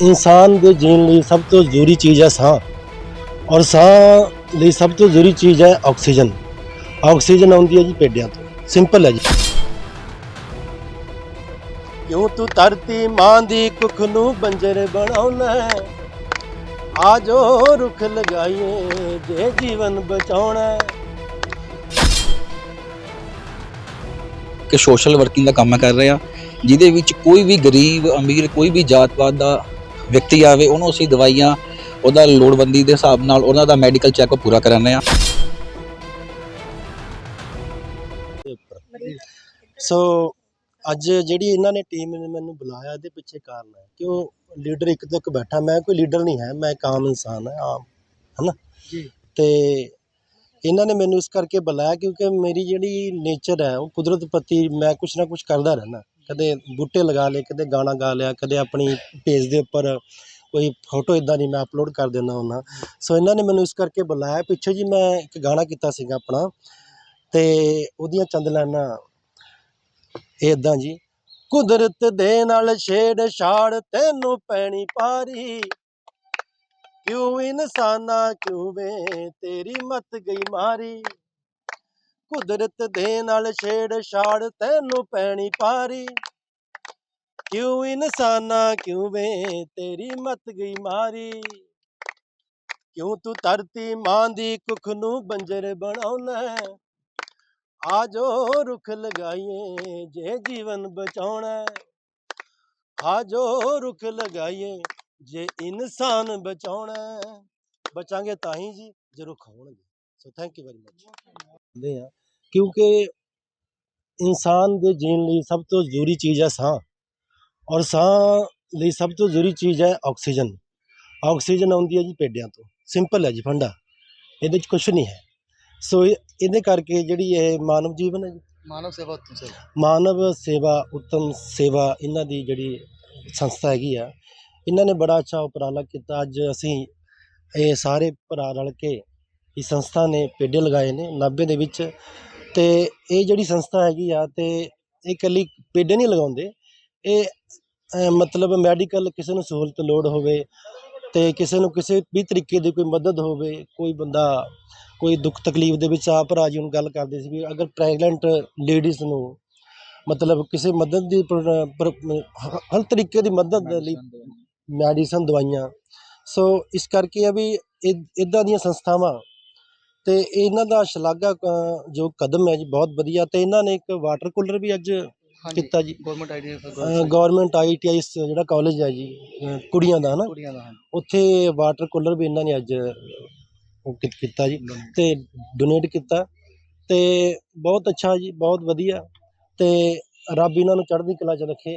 ਇਨਸਾਨ ਦੇ ਜੀਣ ਲਈ ਸਭ ਤੋਂ ਜ਼ਰੂਰੀ ਚੀਜ਼ ਹੈ ਸਾਹ। ਔਰ ਸਾਹ ਲਈ ਸਭ ਤੋਂ ਜ਼ਰੂਰੀ ਚੀਜ਼ ਹੈ ਆਕਸੀਜਨ। ਆਕਸੀਜਨ ਆਉਂਦੀ ਹੈ ਜੀ ਪੇਡਿਆਂ ਤੋਂ। ਸਿੰਪਲ ਹੈ ਜੀ। ਕਿਉਂ ਤੂੰ ਧਰਤੀ ਮਾਂ ਦੀ ਕੁੱਖ ਨੂੰ ਬੰਜਰ ਬਣਾਉਣਾ ਹੈ? ਆ ਜੋ ਰੁੱਖ ਲਗਾਈਏ ਜੇ ਜੀਵਨ ਬਚਾਉਣਾ ਕਿ ਸੋਸ਼ਲ ਵਰਕਿੰਗ ਦਾ ਕੰਮ ਮੈਂ ਕਰ ਰਿਹਾ, ਜਿਹਦੇ ਵਿੱਚ ਕੋਈ ਵੀ ਗਰੀਬ, ਅਮੀਰ, ਕੋਈ ਵੀ ਜਾਤ-ਪਾਤ ਦਾ ਵਿਅਕਤੀ ਆਵੇ ਉਹਨੂੰ ਅਸੀਂ ਦਵਾਈਆਂ ਉਹਦਾ ਲੋੜਵੰਦੀ ਦੇ ਹਿਸਾਬ ਨਾਲ ਉਹਨਾਂ ਦਾ ਮੈਡੀਕਲ ਚੈੱਕਅਪ ਪੂਰਾ ਕਰਾਉਂਦੇ ਆ ਸੋ ਅੱਜ ਜਿਹੜੀ ਇਹਨਾਂ ਨੇ ਟੀਮ ਨੇ ਮੈਨੂੰ ਬੁਲਾਇਆ ਇਹਦੇ ਪਿੱਛੇ ਕਾਰਨ ਹੈ ਕਿ ਉਹ ਲੀਡਰ ਇੱਕ ਤੱਕ ਬੈਠਾ ਮੈਂ ਕੋਈ ਲੀਡਰ ਨਹੀਂ ਹੈ ਮੈਂ ਇੱਕ ਆਮ ਇਨਸਾਨ ਹਾਂ ਆਮ ਹਨਾ? ਜੀ। ਤੇ ਇਹਨਾਂ ਨੇ ਮੈਨੂੰ ਇਸ ਕਰਕੇ ਬੁਲਾਇਆ ਕਿਉਂਕਿ ਮੇਰੀ ਜਿਹੜੀ ਨੇਚਰ ਹੈ ਉਹ ਕੁਦਰਤ ਪ੍ਰਤੀ ਮੈਂ ਕੁਛ ਨਾ ਕੁਛ ਕਰਦਾ ਰਹਿਣਾ ਕਦੇ ਬੂਟੇ ਲਗਾ ਲਏ, ਕਦੇ ਗਾਣਾ ਗਾ ਲਿਆ, ਕਦੇ ਆਪਣੀ ਪੇਜ ਦੇ ਉੱਪਰ ਕੋਈ ਫੋਟੋ ਇਦਾਂ ਦੀ ਮੈਂ ਅਪਲੋਡ ਕਰ ਦਿੰਦਾ ਹੁੰਦਾ। ਸੋ ਇਹਨਾਂ ਨੇ ਮੈਨੂੰ ਇਸ ਕਰਕੇ ਬੁਲਾਇਆ। ਪਿੱਛੇ ਜੀ ਮੈਂ ਇੱਕ ਗਾਣਾ ਕੀਤਾ ਸੀਗਾ ਆਪਣਾ ਤੇ ਉਹਦੀਆਂ ਚੰਦ ਲਾਈਨਾਂ ਇਹ ਏਦਾਂ ਜੀ, ਕੁਦਰਤ ਦੇ ਨਾਲ ਛੇੜ ਛਾੜ ਤੈਨੂੰ ਪੈਣੀ ਪਾਰੀ ਕਿਉਂ ਇਨਸਾਨਾ ਕਿਉਂ ਵੇ ਤੇਰੀ ਮਤ ਗਈ ਮਾਰੀ? ਕੁਦਰਤ ਦੇ ਨਾਲ ਛੇੜ ਛਾੜ ਤੈਨੂੰ ਪੈਣੀ ਪਾਰੀ ਕਿਉਂ ਇਨਸਾਨਾ ਕਿਉਂ ਵੇ ਤੇਰੀ ਮਤ ਗਈ ਮਾਰੀ ਕਿਉਂ ਤੂੰ ਧਰਤੀ ਮਾਂ ਦੀ ਕੁੱਖ ਨੂੰ ਬੰਜਰ ਬਣਾਉਣਾ ਹੈ? ਆ ਜੋ ਰੁੱਖ ਲਗਾਈਏ ਜੇ ਜੀਵਨ ਬਚਾਉਣਾ ਹੈ। ਆ ਜੋ ਰੁੱਖ ਲਗਾਈਏ ਜੇ ਇਨਸਾਨ ਬਚਾਉਣਾ ਬਚਾਂਗੇ ਤਾਂ ਹੀ ਜੀ, ਜੇ ਰੁੱਖ ਹੋਣਗੇ so thank you very much ਹੁੰਦੇ ਆ ਕਿਉਂਕਿ ਇਨਸਾਨ ਦੇ ਜੀਣ ਲਈ ਸਭ ਤੋਂ ਜ਼ਰੂਰੀ ਚੀਜ਼ ਹੈ ਸਾਹ। ਔਰ ਸਾਹ ਲਈ ਸਭ ਤੋਂ ਜ਼ਰੂਰੀ ਚੀਜ਼ ਹੈ ਆਕਸੀਜਨ। ਆਕਸੀਜਨ ਆਉਂਦੀ ਹੈ ਜੀ ਪੇਡਿਆਂ ਤੋਂ। ਸਿੰਪਲ ਹੈ ਜੀ ਫੰਡਾ। ਇਹਦੇ 'ਚ ਕੁਝ ਨਹੀਂ ਹੈ। ਸੋ ਇਹ- ਇਹਦੇ ਕਰਕੇ ਜਿਹੜੀ ਇਹ ਮਾਨਵ ਜੀਵਨ ਹੈ ਜੀ। ਮਾਨਵ ਸੇਵਾ ਉੱਤਮ ਸੇਵਾ। ਮਾਨਵ ਸੇਵਾ ਉੱਤਮ ਸੇਵਾ ਇਹਨਾਂ ਦੀ ਜਿਹੜੀ ਸੰਸਥਾ ਹੈਗੀ ਆ। ਇਹਨਾਂ ਨੇ ਬੜਾ ਅੱਛਾ ਉਪਰਾਲਾ ਕੀਤਾ। ਅੱਜ ਅਸੀਂ ਇਹ ਸਾਰੇ ਭਰਾ ਰਲ ਕੇ ਇਸ ਸੰਸਥਾ ਨੇ ਪੇਡੇ ਲਗਾਏ ਨੇ ਨਾਭੇ ਦੇ ਵਿੱਚ ਤੇ ਇਹ ਜਿਹੜੀ ਸੰਸਥਾ ਹੈਗੀ ਆ ਤੇ ਇਹ ਇਕੱਲੀ ਪੇਡੇ ਨਹੀਂ ਲਗਾਉਂਦੇ ਇਹ ਅਹ, ਮਤਲਬ ਮੈਡੀਕਲ ਕਿਸੇ ਨੂੰ ਸਹੂਲਤ ਲੋੜ ਹੋਵੇ ਤੇ ਕਿਸੇ ਨੂੰ ਕਿਸੇ ਵੀ ਤਰੀਕੇ ਦੀ ਕੋਈ ਮਦਦ ਹੋਵੇ ਕੋਈ ਬੰਦਾ ਕੋਈ ਦੁੱਖ ਤਕਲੀਫ ਦੇ ਵਿੱਚ ਆ ਭਰਾ ਜੀ ਹੁਣ ਗੱਲ ਕਰਦੇ ਸੀ ਵੀ ਅਗਰ ਪ੍ਰੈਗਨੈਂਟ ਲੇਡੀਜ਼ ਨੂੰ ਮਤਲਬ ਕਿਸੇ ਮਦਦ ਦੀ ਪ੍ਰ- ਪ੍ਰ- ਹਰ ਤਰੀਕੇ ਦੀ ਮਦਦ ਦੇ ਲਈ ਮੈਡੀਸਨ ਦਵਾਈਆਂ। ਸੋ ਇਸ ਕਰਕੇ ਆ ਵੀ ਇਦਾਂ ਦੀਆਂ ਸੰਸਥਾਵਾਂ ਤੇ ਇਹਨਾਂ ਦਾ ਸ਼ਲਾਘਾ ਅ, ਜੋ ਕਦਮ ਹੈ ਜੀ ਬਹੁਤ ਵਧੀਆ ਤੇ ਇਹਨਾਂ ਨੇ ਇੱਕ ਵਾਟਰ ਕੂਲਰ ਵੀ ਅੱਜ ਕੀਤਾ ਜੀ। ਗਵਰਨਮੈਂਟ ਆਈਡੀ ਗਵਰਨਮੈਂਟ ਆਈਟੀਆਈ ਜਿਹੜਾ ਕਾਲਜ ਹੈ ਜੀ ਅ, ਕੁੜੀਆਂ ਦਾ ਹਨਾ ਕੁੜੀਆਂ ਦਾ ਉੱਥੇ ਵਾਟਰ ਕੂਲਰ ਵੀ ਇਹਨਾਂ ਨੇ ਅੱਜ ਉਹ ਕੀ- ਕੀਤਾ ਜੀ ਤੇ ਡੋਨੇਟ ਕੀਤਾ ਤੇ ਬਹੁਤ ਅੱਛਾ ਜੀ ਬਹੁਤ ਵਧੀਆ ਤੇ ਰੱਬ ਇਹਨਾਂ ਨੂੰ ਚੜ੍ਹਦੀ ਕਲਾ 'ਚ ਰੱਖੇ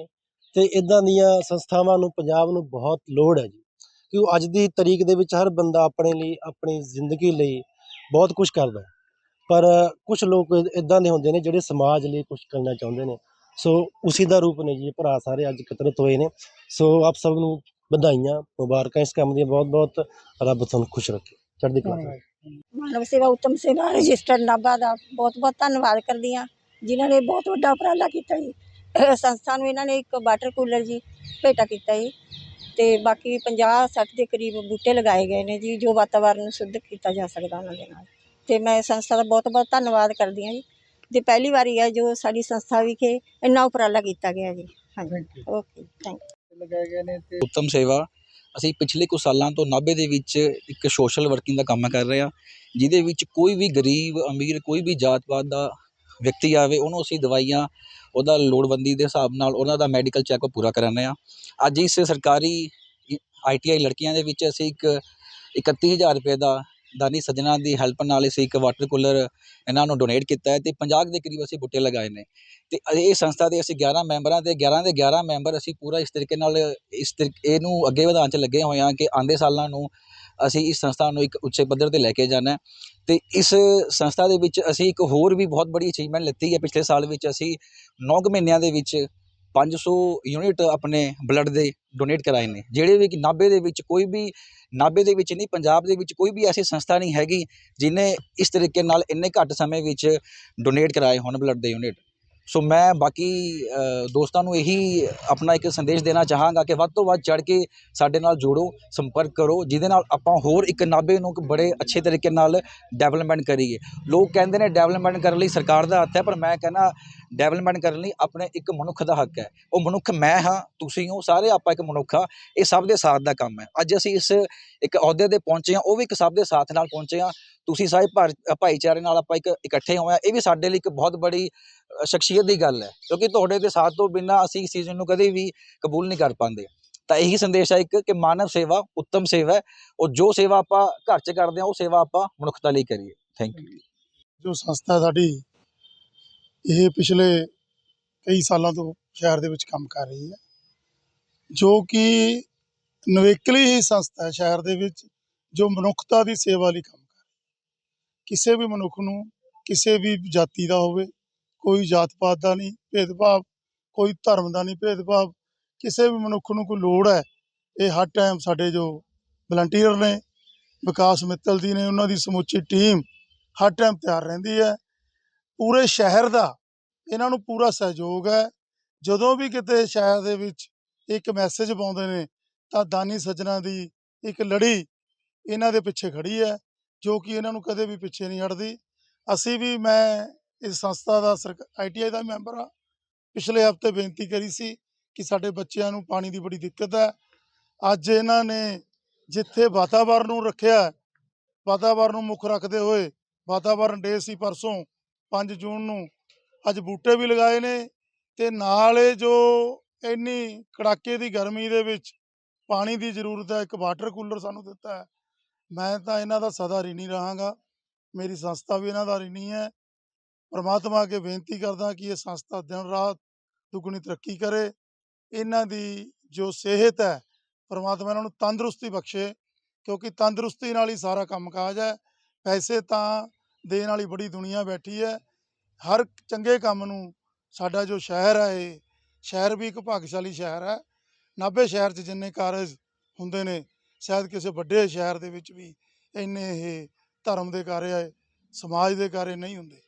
ਤੇ ਇਦਾਂ ਦੀਆਂ ਸੰਸਥਾਵਾਂ ਨੂੰ ਪੰਜਾਬ ਨੂੰ ਬਹੁਤ ਲੋੜ ਹੈ ਜੀ। ਕਿਉਂ ਅੱਜ ਦੀ ਤਰੀਕ ਦੇ ਵਿੱਚ ਹਰ ਬੰਦਾ ਆਪਣੇ ਲਈ ਆਪਣੀ ਜ਼ਿੰਦਗੀ ਲਈ ਬਹੁਤ ਕੁਝ ਕਰਦਾ ਹੈ। ਪਰ ਕੁਝ ਲੋਕ ਇਦਾਂ ਦੇ ਹੁੰਦੇ ਨੇ ਜਿਹੜੇ ਸਮਾਜ ਲਈ ਕੁਝ ਕਰਨਾ ਚਾਹੁੰਦੇ ਨੇ। ਸੋ ਉਸੇ ਦਾ ਰੂਪ ਨੇ ਜੀ ਭਰਾ ਸਾਰੇ ਅੱਜ ਇਕੱਤਰਤ ਹੋਏ ਨੇ। ਸੋ ਆਪ ਸਭ ਨੂੰ ਵਧਾਈਆਂ, ਮੁਬਾਰਕਾਂ। ਇਸ ਕੰਮ ਦੀਆਂ ਬਹੁਤ ਬਹੁਤ ਰੱਬ ਤੁਹਾਨੂੰ ਖੁਸ਼ ਰੱਖੇ। ਚੜ੍ਹਦੀ ਕਲਾ ਮਾਨਵ ਸੇਵਾ, ਉੱਤਮ ਸੇਵਾ ਰਜਿਸਟਰਡ ਨਾਭਾ ਦਾ ਬਹੁਤ ਬਹੁਤ ਧੰਨਵਾਦ ਕਰਦੀ ਆ ਜਿਨ੍ਹਾਂ ਨੇ ਬਹੁਤ ਵੱਡਾ ਉਪਰਾਲਾ ਕੀਤਾ ਜੀ। ਸੰਸਥਾ ਨੂੰ ਇਹਨਾਂ ਨੇ ਇੱਕ ਵਾਟਰ ਕੂਲਰ ਜੀ ਭੇਟਾ ਕੀਤਾ ਜੀ। ਤੇ ਬਾਕੀ 50 60 ਦੇ ਕਰੀਬ ਬੂਟੇ ਲਗਾਏ ਗਏ ਨੇ ਜੀ ਜੋ ਵਾਤਾਵਰਨ ਨੂੰ ਸ਼ੁੱਧ ਕੀਤਾ ਜਾ ਸਕਦਾ ਉਹਨਾਂ ਦੇ ਨਾਲ। ਤੇ ਮੈਂ ਸੰਸਥਾ ਦਾ ਬਹੁਤ ਬਹੁਤ ਧੰਨਵਾਦ ਕਰਦੀ ਹਾਂ ਜੀ। ਤੇ ਪਹਿਲੀ ਵਾਰੀ ਹੈ ਜੋ ਸਾਡੀ ਸੰਸਥਾ ਵਿਖੇ ਇੰਨਾ ਉਪਰਾਲਾ ਕੀਤਾ ਗਿਆ ਜੀ। ਹਾਂਜੀ। ਓਕੇ ਥੈਂਕ ਲਗਾਏ ਗਏ ਨੇ ਤੇ ਉੱਤਮ ਸੇਵਾ। ਅਸੀਂ ਪਿਛਲੇ ਕੁਝ ਸਾਲਾਂ ਤੋਂ ਨਾਭੇ ਦੇ ਵਿੱਚ ਇੱਕ ਸੋਸ਼ਲ ਵਰਕਿੰਗ ਦਾ ਕੰਮ ਕਰ ਰਿਹਾ ਜਿਹਦੇ ਵਿੱਚ ਕੋਈ ਵੀ ਗਰੀਬ ਅਮੀਰ ਕੋਈ ਵੀ ਜਾਤ-ਪਾਤ ਦਾ ਵਿਅਕਤੀ ਆਵੇ, ਉਹਨੂੰ ਅਸੀਂ ਦਵਾਈਆਂ, ਉਹਦਾ ਲੋੜਵੰਦੀ ਦੇ ਹਿਸਾਬ ਨਾਲ ਉਹਨਾਂ ਦਾ ਮੈਡੀਕਲ ਚੈੱਕਅਪ ਪੂਰਾ ਕਰਾਉਂਦੇ ਹਾਂ। ਅੱਜ ਇਸ ਸਰਕਾਰੀ ਆਈਟੀਆਈ ਲੜਕੀਆਂ ਦੇ ਵਿੱਚ ਅਸੀਂ ਇੱਕ 31000 ਰੁਪਏ ਦਾ ਦਾਨੀ ਸੱਜਣਾ ਦੀ ਹੈਲਪ ਨਾਲ ਅਸੀਂ ਇੱਕ ਵਾਟਰ ਕੂਲਰ ਇਹਨਾਂ ਨੂੰ ਡੋਨੇਟ ਕੀਤਾ ਹੈ ਤੇ 50 ਦੇ ਕਰੀਬ ਅਸੀਂ ਬੂਟੇ ਲਗਾਏ ਨੇ। ਤੇ ਇਹ ਸੰਸਥਾ ਦੇ ਅਸੀਂ 11 ਮੈਂਬਰਾਂ ਤੇ 11 ਦੇ 11 ਮੈਂਬਰ ਅਸੀਂ ਪੂਰਾ ਇਸ ਤਰੀਕੇ ਨਾਲ ਇਸ ਤਰੀਕੇ, ਇਹਨੂੰ ਅੱਗੇ ਵਧਾਉਣ 'ਚ ਲੱਗੇ ਹੋਏ ਹਾਂ ਕਿ ਆਉਂਦੇ ਸਾਲਾਂ ਨੂੰ ਅਸੀਂ ਇਸ ਸੰਸਥਾ ਨੂੰ ਇੱਕ ਉੱਚੇ ਪੱਧਰ ਤੇ ਲੈ ਕੇ ਜਾਣਾ ਹੈ ਤੇ ਇਸ ਸੰਸਥਾ ਦੇ ਵਿੱਚ ਅਸੀਂ ਇੱਕ ਹੋਰ ਵੀ ਬਹੁਤ ਬੜੀ ਅਚੀਵਮੈਂਟ ਲਿੱਤੀ ਹੈ। ਪਿਛਲੇ ਸਾਲ ਵਿੱਚ ਅਸੀਂ 9 ਮਹੀਨਿਆਂ ਦੇ ਵਿੱਚ 500 ਯੂਨਿਟ ਆਪਣੇ ਬਲੱਡ ਦੇ ਡੋਨੇਟ ਕਰਾਏ ਨੇ, ਜਿਹੜੇ ਵੀ ਕਿ ਨਾਭੇ ਦੇ ਵਿੱਚ ਕੋਈ ਵੀ ਨਾਭੇ ਦੇ ਵਿੱਚ ਨਹੀਂ, ਪੰਜਾਬ ਦੇ ਵਿੱਚ ਕੋਈ ਵੀ ਐਸੀ ਸੰਸਥਾ ਨਹੀਂ ਹੈਗੀ ਜਿਨੇ ਇਸ ਤਰੀਕੇ ਨਾਲ ਇੰਨੇ ਘੱਟ ਸਮੇਂ ਵਿੱਚ ਡੋਨੇਟ ਕਰਾਏ ਹੋਣ ਬਲੱਡ ਦੇ ਯੂਨਿਟ। ਸੋ ਮੈਂ ਬਾਕੀ ਦੋਸਤਾਂ ਨੂੰ ਇਹੀ ਆਪਣਾ ਇੱਕ ਸੰਦੇਸ਼ ਦੇਣਾ ਚਾਹਾਂਗਾ ਕਿ ਵੱਧ ਤੋਂ ਵੱਧ ਚੜ ਕੇ ਸਾਡੇ ਨਾਲ ਜੋੜੋ, ਸੰਪਰਕ ਕਰੋ, ਜਿਹਦੇ ਨਾਲ ਆਪਾਂ ਹੋਰ ਇੱਕ ਨਾਭੇ ਨੂੰ ਇੱਕ ਬੜੇ ਅੱਛੇ ਤਰੀਕੇ ਨਾਲ ਡਿਵੈਲਪਮੈਂਟ ਕਰੀਏ। ਲੋਕ ਕਹਿੰਦੇ ਨੇ ਡਿਵੈਲਪਮੈਂਟ ਕਰਨ ਲਈ ਸਰਕਾਰ ਦਾ ਹੱਥ ਹੈ, ਪਰ ਮੈਂ ਕਹਿੰਦਾ ਡਿਵੈਲਪਮੈਂਟ ਕਰਨ ਲਈ ਆਪਣੇ ਇੱਕ ਮਨੁੱਖ ਦਾ ਹੱਕ ਹੈ। ਉਹ ਮਨੁੱਖ ਮੈਂ ਹਾਂ, ਤੁਸੀਂ ਹੋ, ਸਾਰੇ ਆਪਾਂ ਇੱਕ ਮਨੁੱਖ ਆ ਇਹ ਸਭ ਦੇ ਸਾਥ ਦਾ ਕੰਮ ਹੈ। ਅੱਜ ਅਸੀਂ ਇਸ ਇੱਕ ਅਹੁਦੇ ਤੇ ਪਹੁੰਚੇ ਹਾਂ, ਉਹ ਵੀ ਇੱਕ ਸਭ ਦੇ ਸਾਥ ਨਾਲ ਪਹੁੰਚੇ ਹਾਂ। ਤੁਸੀਂ ਸਾਰੇ ਭਾਰ- ਭਾਈਚਾਰੇ ਨਾਲ ਆਪਾਂ ਇੱਕ ਇਕੱਠੇ ਹੋਏ ਹਾਂ, ਇਹ ਵੀ ਸਾਡੇ ਲਈ ਇੱਕ ਬਹੁਤ ਬੜੀ ਸ਼ਖਸੀਅਤ ਦੀ ਗੱਲ ਹੈ, ਕਿਉਂਕਿ ਤੁਹਾਡੇ ਦੇ ਸਾਥ ਤੋਂ ਬਿਨਾਂ ਅਸੀਂ ਇਸ ਚੀਜ਼ ਨੂੰ ਕਦੇ ਵੀ ਕਬੂਲ ਨਹੀਂ ਕਰ ਪਾਉਂਦੇ। ਤਾਂ ਇਹੀ ਸੰਦੇਸ਼ ਹੈ ਇੱਕ, ਕਿ ਮਾਨਵ ਸੇਵਾ ਉੱਤਮ ਸੇਵਾ ਹੈ ਉਹ ਜੋ ਸੇਵਾ ਆਪਾਂ ਘਰ 'ਚ ਕਰਦੇ ਹਾਂ, ਉਹ ਸੇਵਾ ਆਪਾਂ ਮਨੁੱਖਤਾ ਲਈ ਕਰੀਏ। ਥੈਂਕ ਯੂ ਜੋ ਸੰਸਥਾ ਸਾਡੀ ਇਹ ਪਿਛਲੇ ਕਈ ਸਾਲਾਂ ਤੋਂ ਸ਼ਹਿਰ ਦੇ ਵਿੱਚ ਕੰਮ ਕਰ ਰਹੀ ਹੈ, ਜੋ ਕਿ ਨਵੇਕਲੀ ਹੀ ਸੰਸਥਾ ਹੈ ਸ਼ਹਿਰ ਦੇ ਵਿੱਚ, ਜੋ ਮਨੁੱਖਤਾ ਦੀ ਸੇਵਾ ਲਈ ਕੰਮ ਕਰ ਰਹੀ ਕਿਸੇ ਵੀ ਮਨੁੱਖ ਨੂੰ ਕਿਸੇ ਵੀ ਜਾਤੀ ਦਾ ਹੋਵੇ ਕੋਈ ਜਾਤ ਪਾਤ ਦਾ ਨਹੀਂ, ਭੇਦਭਾਵ, ਕੋਈ ਧਰਮ ਦਾ ਨਹੀਂ, ਭੇਦਭਾਵ, ਕਿਸੇ ਵੀ ਮਨੁੱਖ ਨੂੰ ਕੋਈ ਲੋੜ ਹੈ, ਇਹ ਹਰ ਟਾਈਮ ਸਾਡੇ ਜੋ ਵਲੰਟੀਅਰ ਨੇ, ਵਿਕਾਸ ਮਿੱਤਲ ਜੀ ਨੇ, ਉਹਨਾਂ ਦੀ ਸਮੁੱਚੀ ਟੀਮ ਹਰ ਟਾਈਮ ਤਿਆਰ ਰਹਿੰਦੀ ਹੈ। ਪੂਰੇ ਸ਼ਹਿਰ ਦਾ, ਇਹਨਾਂ ਨੂੰ ਪੂਰਾ ਸਹਿਯੋਗ ਹੈ। ਜਦੋਂ ਵੀ ਕਿਤੇ ਸ਼ਹਿਰ ਦੇ ਵਿੱਚ ਇੱਕ ਮੈਸੇਜ ਪਾਉਂਦੇ ਨੇ, ਤਾਂ ਦਾਨੀ ਸੱਜਣਾ ਦੀ ਇੱਕ ਲੜੀ ਇਹਨਾਂ ਦੇ ਪਿੱਛੇ ਖੜੀ ਹੈ, ਜੋ ਕਿ ਇਹਨਾਂ ਨੂੰ ਕਦੇ ਵੀ ਪਿੱਛੇ ਨਹੀਂ ਹਟਦੀ। ਅਸੀਂ ਵੀ, ਮੈਂ ਇਸ ਸੰਸਥਾ ਦਾ ਆਈਟੀਆਈ ਦਾ ਮੈਂਬਰ ਆ ਪਿਛਲੇ ਹਫ਼ਤੇ ਬੇਨਤੀ ਕਰੀ ਸੀ ਕਿ ਸਾਡੇ ਬੱਚਿਆਂ ਨੂੰ ਪਾਣੀ ਦੀ ਬੜੀ ਦਿੱਕਤ ਹੈ। ਅੱਜ ਇਹਨਾਂ ਨੇ ਜਿੱਥੇ ਵਾਤਾਵਰਣ ਨੂੰ ਰੱਖਿਆ ਹੈ, ਵਾਤਾਵਰਣ ਨੂੰ ਮੁੱਖ ਰੱਖਦੇ ਹੋਏ ਵਾਤਾਵਰਣ ਡੇ ਸੀ ਪਰਸੋਂ 5 ਜੂਨ ਨੂੰ ਅੱਜ ਬੂਟੇ ਵੀ ਲਗਾਏ ਨੇ ਤੇ ਨਾਲ ਇਹ ਜੋ ਇੰਨੀ ਕੜਾਕੇ ਦੀ ਗਰਮੀ ਦੇ ਵਿੱਚ ਪਾਣੀ ਦੀ ਜ਼ਰੂਰਤ ਹੈ ਇੱਕ ਵਾਟਰ ਕੂਲਰ ਸਾਨੂੰ ਦਿੱਤਾ ਹੈ। ਮੈਂ ਤਾਂ ਇਹਨਾਂ ਦਾ ਸਦਾ ਰਿਣੀ ਰਹਾਂਗਾ। ਮੇਰੀ ਸੰਸਥਾ ਵੀ ਇਹਨਾਂ ਦਾ ਰਿਣੀ ਹੈ। ਪਰਮਾਤਮਾ ਅੱਗੇ ਬੇਨਤੀ ਕਰਦਾ ਕਿ ਇਹ ਸੰਸਥਾ ਦਿਨ ਰਾਤ ਦੁੱਗਣੀ ਤਰੱਕੀ ਕਰੇ। ਇਹਨਾਂ ਦੀ ਜੋ ਸਿਹਤ ਹੈ, ਪਰਮਾਤਮਾ ਇਹਨਾਂ ਨੂੰ ਤੰਦਰੁਸਤੀ ਬਖਸ਼ੇ, ਕਿਉਂਕਿ ਤੰਦਰੁਸਤੀ ਨਾਲ ਹੀ ਸਾਰਾ ਕੰਮਕਾਜ ਹੈ। ਪੈਸੇ ਤਾਂ ਦੇਣ ਵਾਲੀ ਬੜੀ ਦੁਨੀਆ ਬੈਠੀ ਹੈ। ਹਰ ਚੰਗੇ ਕੰਮ ਨੂੰ ਸਾਡਾ ਜੋ ਸ਼ਹਿਰ ਹੈ, ਇਹ ਸ਼ਹਿਰ ਵੀ ਇੱਕ ਭਾਗਸ਼ਾਲੀ ਸ਼ਹਿਰ ਹੈ। ਨਾਭੇ ਸ਼ਹਿਰ 'ਚ ਜਿੰਨੇ ਕਾਰਜ ਹੁੰਦੇ ਨੇ, ਸ਼ਾਇਦ ਕਿਸੇ ਵੱਡੇ ਸ਼ਹਿਰ ਦੇ ਵਿੱਚ ਵੀ ਇੰਨੇ ਇਹ ਧਰਮ ਦੇ ਕਾਰਜ ਸਮਾਜ ਦੇ ਕਾਰਜ ਨਹੀਂ ਹੁੰਦੇ।